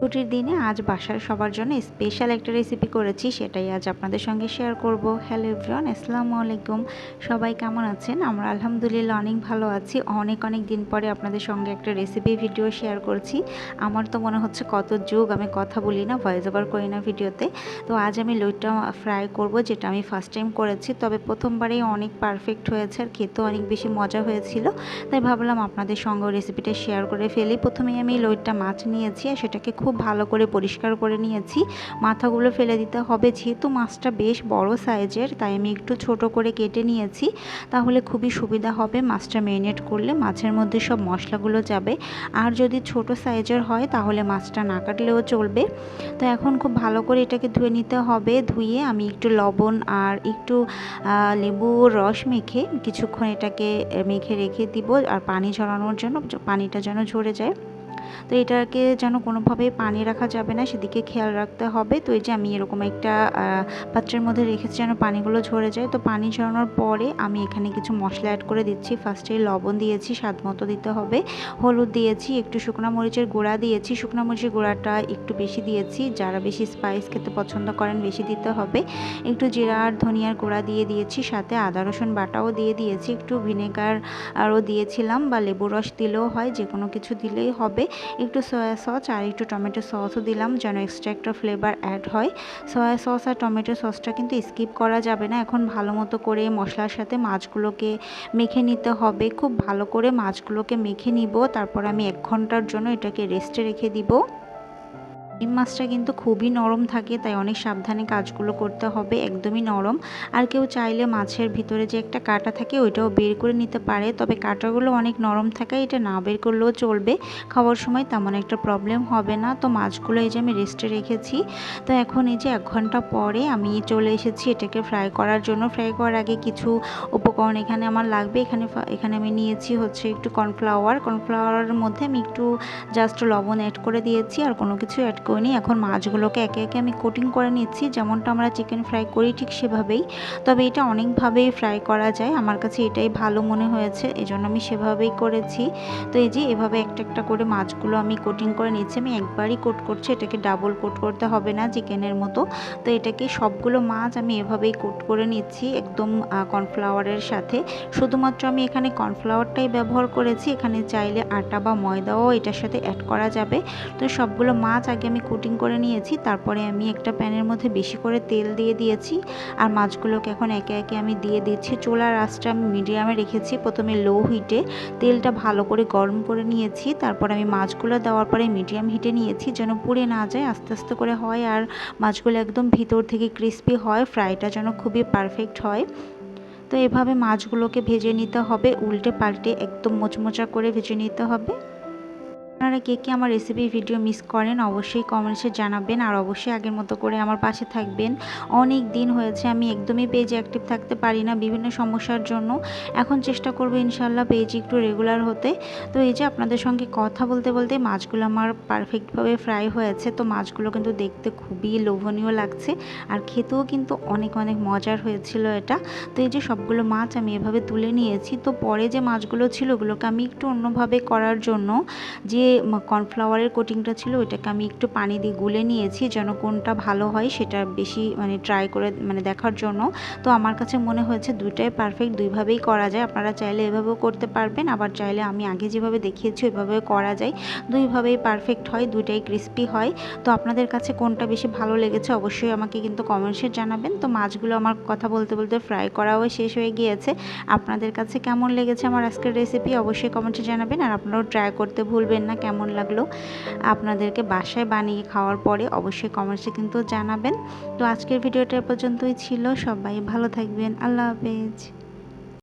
ছুটির দিনে আজ বাসার সবার জন্য স্পেশাল একটা রেসিপি করেছি, সেটাই আজ আপনাদের সঙ্গে শেয়ার করব। হ্যালো এভরিওয়ান আসসালামু আলাইকুম। সবাই কেমন আছেন? আমরা আলহামদুলিল্লাহ অনেক ভালো আছি। অনেক অনেক দিন পরে আপনাদের সঙ্গে একটা রেসিপি ভিডিও শেয়ার করছি। আমার তো মনে হচ্ছে কত যুগ, আমি কথা বলি না ভয়েস ওভার করি না ভিডিওতে তো। আজ আমি লইটা ফ্রাই করব, যেটা আমি ফার্স্ট টাইম করেছি। তবে প্রথমবারেই অনেক পারফেক্ট হয়েছে, আর খেতেও অনেক বেশি মজা হয়েছিল। তাই ভাবলাম আপনাদের সঙ্গে রেসিপিটা শেয়ার করে ফেলি। প্রথমেই আমি লইটা মাছ নিয়েছি, আর সেটাকে খুব ভালো করে পরিষ্কার করে নিয়েছি। মাথাগুলো ফেলে দিতে হবে, যেহেতু মাছটা বেশ বড় সাইজের, তাই আমি একটু ছোট করে কেটে নিয়েছি। তাহলে খুবই সুবিধা হবে মাছটা ম্যারিনেট করলে, মাছের মধ্যে সব মশলাগুলো যাবে। আর যদি ছোট সাইজের হয়, তাহলে মাছটা না কাটলেও চলবে। তো এখন খুব ভালো করে এটাকে ধুয়ে নিতে হবে। ধুয়ে আমি একটু লবণ আর একটু লেবুর রস মেখে কিছুক্ষণ এটাকে, মেখে রেখে দিব। আর পানি ঝরানোর জন্য, পানিটা যেন ঝরে যায়। তো এটাকে যেন কোনোভাবেই পানি রাখা যাবে না, সেদিকে খেয়াল রাখতে হবে। তো এই যে আমি এরকম একটা পাত্রের মধ্যে রেখেছি যেন পানিগুলো ঝরে যায়। তো পানি ঝরানোর পরে আমি এখানে কিছু মশলা অ্যাড করে দিচ্ছি। ফার্স্টে লবণ দিয়েছি, স্বাদ মতো দিতে হবে। হলুদ দিয়েছি, একটু শুকনো মরিচের গুঁড়া দিয়েছি। শুকনো মরিচের গুঁড়াটা একটু বেশি দিয়েছি। যারা বেশি স্পাইস খেতে পছন্দ করেন বেশি দিতে হবে। একটু জিরা আর ধনিয়ার গুঁড়া দিয়ে দিয়েছি, সাথে আদা, রসুন বাটাও দিয়ে দিয়েছি। একটু ভিনেগার আরও দিয়েছিলাম বা লেবু রস দিলেও হয় যে কোনো কিছু দিলেই হবে। একটু সয়া সস আর একটু টমেটো সসও দিলাম যেন এক্সট্রা একটা ফ্লেভার অ্যাড হয়। সয়া সস আর টমেটো সসটা কিন্তু স্কিপ করা যাবে না। এখন ভালো মতো করে মশলার সাথে মাছগুলোকে মেখে নিতে হবে। খুব ভালো করে মাছগুলোকে মেখে নিব। তারপর আমি এক ঘণ্টার জন্য এটাকে রেস্টে রেখে দিব। শিম মাছটা কিন্তু খুবই নরম থাকে, তাই অনেক সাবধানে কাজগুলো করতে হবে, একদমই নরম। আর কেউ চাইলে মাছের ভিতরে যে একটা কাটা থাকে, ওইটাও বের করে নিতে পারে। তবে কাটাগুলো অনেক নরম থাকে এটা না বের করলেও চলবে। খাওয়ার সময় তেমন একটা প্রবলেম হবে না। তো মাছগুলো এই যে আমি রেস্টে রেখেছি। তো এখন এই যে এক ঘণ্টা পরে আমি চলে এসেছি এটাকে ফ্রাই করার জন্য। ফ্রাই করার আগে কিছু উপকরণ এখানে আমার লাগবে। এখানে এখানে আমি নিয়েছি হচ্ছে একটু কর্নফ্লাওয়ার কর্নফ্লাওয়ারের মধ্যে আমি একটু জাস্ট লবণ অ্যাড করে দিয়েছি। আর কোনো কিছু অ্যাড করিনি। এখন মাছগুলোকে একে একে আমি কোটিং করে নিচ্ছি। যেমনটা আমরা চিকেন ফ্রাই করি ঠিক সেভাবেই। তবে এটা অনেকভাবেই ফ্রাই করা যায়। আমার কাছে এটাই ভালো মনে হয়েছে। এজন্য আমি সেভাবেই করেছি। তো এই যে এভাবে একটা একটা করে মাছগুলো আমি কোটিং করে নিচ্ছি। আমি একবারই কোট করছি। এটাকে ডাবল কোট করতে হবে না চিকেনের মতো। তো এটাকে সবগুলো মাছ আমি এভাবেই কোট করে নিচ্ছি একদম কর্নফ্লাওয়ারের সাথে। শুধুমাত্র আমি এখানে কর্নফ্লাওয়ারটাই ব্যবহার করেছি। এখানে চাইলে আটা বা ময়দাও এটার সাথে অ্যাড করা যাবে। তো সবগুলো মাছ আগে আমি কোটিং করে নিয়েছি, তারপরে আমি একটা প্যানের মধ্যে বেশি করে তেল দিয়ে দিয়েছি, আর মাছগুলোকে এখন একে একে আমি দিয়ে দিচ্ছি। চোলার আঁচটা আমি মিডিয়ামে রেখেছি, প্রথমে লো হিটে তেলটা ভালো করে গরম করে নিয়েছি, তারপর আমি মাছগুলো দেওয়ার পরে মিডিয়াম হিটে নিয়েছি, যেন পুড়ে না যায়, আস্তে আস্তে করে হয়, আর মাছগুলো একদম ভিতর থেকে ক্রিস্পি হয় ফ্রাইটা যেন খুবই পারফেক্ট হয়। তো এভাবে মাছগুলোকে ভেজে নিতে হবে, উল্টে পাল্টে একদম মোচমোচা করে ভেজে নিতে হবে। আপনারা কে কে আমার রেসিপি ভিডিও মিস করেন, অবশ্যই কমেন্টসে জানাবেন আর অবশ্যই আগের মতো করে আমার পাশে থাকবেন। অনেক দিন হয়েছে, আমি একদমই পেজে অ্যাক্টিভ থাকতে পারি না বিভিন্ন সমস্যার জন্য। এখন চেষ্টা করব ইনশাল্লাহ পেজে একটু রেগুলার হতে। তো এই যে আপনাদের সঙ্গে কথা বলতে বলতে মাছগুলো আমার পারফেক্টভাবে ফ্রাই হয়েছে, তো মাছগুলো কিন্তু দেখতে খুবই লোভনীয় লাগছে। আর খেতেও কিন্তু অনেক অনেক মজার হয়েছিল এটা। তো এই যে সবগুলো মাছ আমি এভাবে তুলে নিয়েছি। তো পরে যে মাছগুলো ছিল, ওগুলোকে আমি একটু অন্যভাবে করার জন্য যে কর্নফ্লাওয়ারের কোটিংটা ছিল, ওইটাকে আমি একটু পানি দিয়ে গুলে নিয়েছি যেন কোনটা ভালো হয় সেটা বেশি মানে ট্রাই করে মানে দেখার জন্য। তো আমার কাছে মনে হয়েছে দুইটাই পারফেক্ট দুইভাবেই করা যায়। আপনারা চাইলে এভাবেও করতে পারবেন, আবার চাইলে আমি আগে যেভাবে দেখিয়েছি ওইভাবেও করা যায়। দুইভাবেই পারফেক্ট হয়, দুইটাই ক্রিস্পি হয়। তো আপনাদের কাছে কোনটা বেশি ভালো লেগেছে অবশ্যই আমাকে কিন্তু কমেন্টসে জানাবেন। তো মাছগুলো আমার কথা বলতে বলতে ফ্রাই করাও শেষ হয়ে গিয়েছে। আপনাদের কাছে কেমন লেগেছে আমার আজকের রেসিপি অবশ্যই কমেন্টে জানাবেন, আর আপনারাও ট্রাই করতে ভুলবেন না। কেমন লাগল আপনাদেরকে বাসায় বানিয়ে খাওয়ার পরে অবশ্যই কমেন্টসে কিন্তু জানাবেন। তো আজকের ভিডিওটা পর্যন্তই ছিল। সবাই ভালো থাকবেন। আল্লাহ হাফেজ।